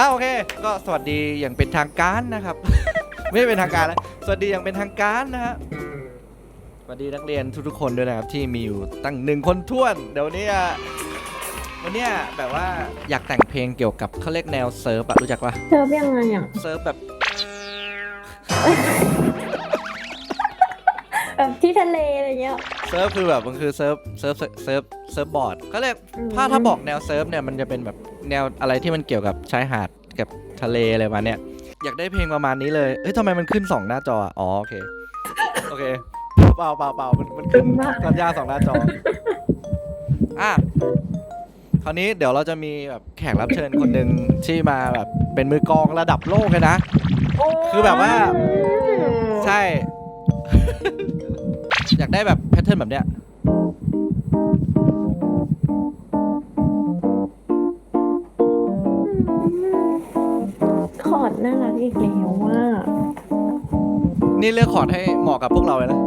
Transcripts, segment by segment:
อ้าวโอเค ก็สวัสดีอย่างเป็นทางการนะครับ ไม่ได้เป็นทางการแล้วสวัสดีอย่างเป็นทางการนะฮะสวัสดีนักเรียนทุกๆคนด้วยนะครับ ที่มีอยู่ตั้งหนึ่งคนท้วน เดี๋ยววนนี้อะวันเนี้ยแบบว่าอยากแต่งเพลงเกี่ยวกับเขาเรียกแนวเซิร์ฟอะรู้จักปะเซิร์ฟยังไงอะเซิร์ฟแบบ แบบที่ทะเลอะไรเงี้ย เซิร์ฟคือแบบมันคือเซิร์ฟเซิร์ฟเซิร์ฟเซิร์ฟบอร์ดก็เรียกอืม ถ้าถ้าบอกแนวเซิร์ฟเนี่ยมันจะเป็นแบบแนวอะไรที่มันเกี่ยวกับชายหาดกับทะเลอะไรมาเนี่ย อยากได้เพลงประมาณนี้เลยเอ้ยทำไมมันขึ้นสองหน้าจออะอ๋อโอเคโอเคเปล่าเปล่าเปล่ามันมันขึ้นสัญญาณสองหน้าจออะคราวนี้เดี๋ยวเราจะมีแบบแขกรับเชิญคนหนึ่งที่มาแบบเป็นมือกลองระดับโลกเลยนะ คือแบบว่า ใช่ อยากได้แบบแพทเทิร์นแบบเนี้ยคอร์ดน่ารักอีกแล้วว่า นี่เลือกคอร์ดให้เหมาะกับพวกเราเลยนะ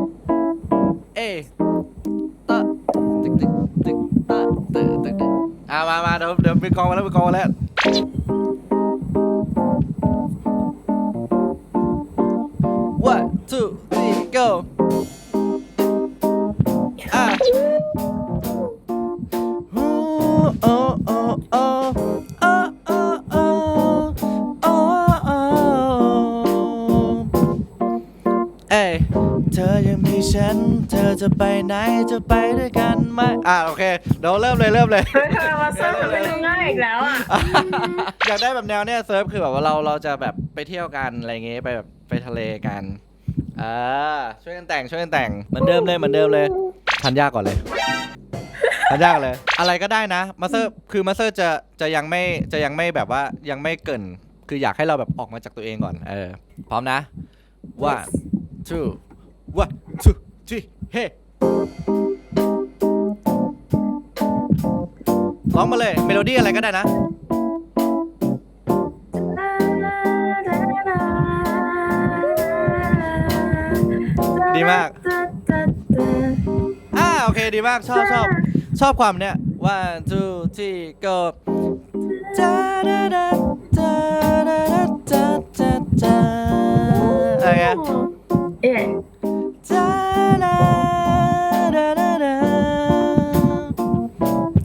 เอตะตึกตึกตึกตะตึกตึกตึกอะมามาเดี๋ยวเดี๋ยวไปกองมาแล้วไปกองมาแล้ว go อะโอ้โอ้โอ้โอ้โอ้โอ้โอ้โอ้โอ้เอ้ยเธอยังมีฉัน เธอจะไปไหนจะไปด้วยกันไหมอะโอเคเดี๋ยวเริ่มเลยเริ่มเลย เฮ้ยทำไมมาเซิร์ฟมันดูง่ายอีกแล้วอะ อยากได้แบบแนวเนี้ยเซิร์ฟคือแบบว่าเราเราจะแบบไปเที่ยวกันอะไรเงี้ยไปแบบไปทะเลกัน อ่าช่วยกันแต่งช่วยกันแต่งเหมือนเดิมเลยเหมือนเดิมเลยทันยากก่อนเลยทันยากก่อนเลย อะไรก็ได้นะมาเซอร์คือมาเซอร์จะจะยังไม่จะยังไม่แบบว่ายังไม่เกรินคืออยากให้เราแบบออกมาจากตัวเองก่อนเออพร้อมนะ one two one two three hey ร้องมาเลยเมโลดี้อะไรก็ได้นะ มาก อ่าโอเคดีมากชอบชอบชอบความเนี้ย one two three go จาดาดาจาดาดาจาจาจาอะไรเงี้ยเอ๊ะจาดาดาดาดา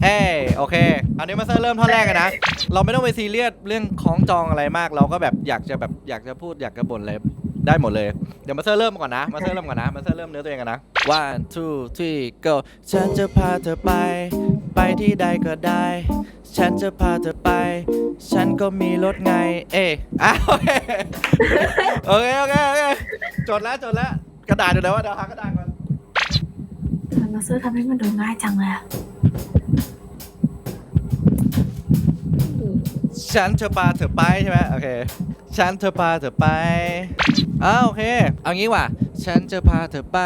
เอ้ยโอเค อันนี้มาเซอร์เริ่มท่อนแรกกันนะ เราไม่ต้องไปซีเรียสเรื่องของจองอะไรมาก เราก็แบบอยากจะแบบอยากจะพูดอยากจะบ่นอะไร ได้หมดเลย เดี๋ยวมาเซอร์เริ่มก่อนนะ มาเซอร์เริ่มก่อนนะ มาเซอร์เริ่มเนื้อตัวเองกันนะ one two three go ฉันจะพาเธอไป ไปที่ใดก็ได้ ฉันจะพาเธอไป ฉันก็มีรถไง เอ๊ะอะโอเคโอเคโอเคโอเคจดแล้วจดแล้วกระดาษอยู่ไหนวะเดี๋ยวหากระดาษก่อน มาเซิร์ฟทำให้มันดูง่ายจังเลยอะฉันจะพาเธอไปใช่ไหมโอเค ฉันจะพาเธอไปอ้าวโอเค เอางี้ว่ะ ฉันจะพาเธอไป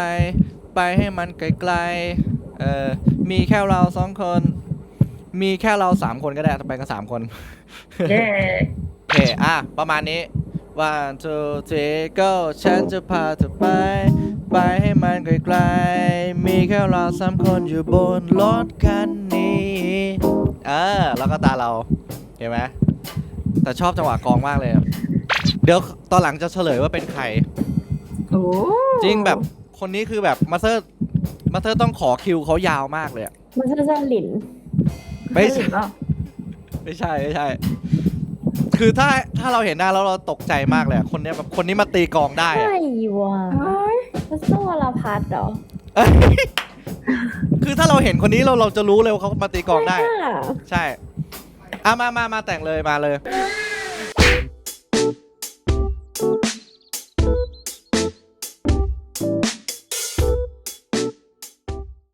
ไปให้มันไกลๆ เออมีแค่เราสองคน มีแค่เราสามคนก็ได้ไปกันสามคน เย้โอเค อะ ประมาณนี้ one two three go ฉันจะพาเธอไป ไปให้มันไกลๆ มีแค่เราสามคนอยู่บนรถคันนี้ เออ แล้วก็ตาเรา เห็นไหม แต่ชอบจังหวะกลองมากเลยอะ เดี๋ยวตอนหลังจะเฉลยว่าเป็นใคร โอ้จริงแบบคนนี้คือแบบมาเซอร์มาเซอร์ต้องขอคิวเขายาวมากเลยอะ มันจะจะหลินไม่ใช่ หลินเปล่าไม่ใช่ไม่ใช่ คือถ้าถ้าเราเห็นหน้าแล้วเราตกใจมากเลยอะคนเนี้ยแบบคนนี้มาตีกลองได้อะ ใช่ว่ะมันโซ่ลาพัดเหรอเอ้ยคือถ้าเราเห็นคนนี้เราเราจะรู้เลยว่าเขามาตีกลองได้ม่น่าใช่อะมามามาแต่งเลยมาเลย Thank you.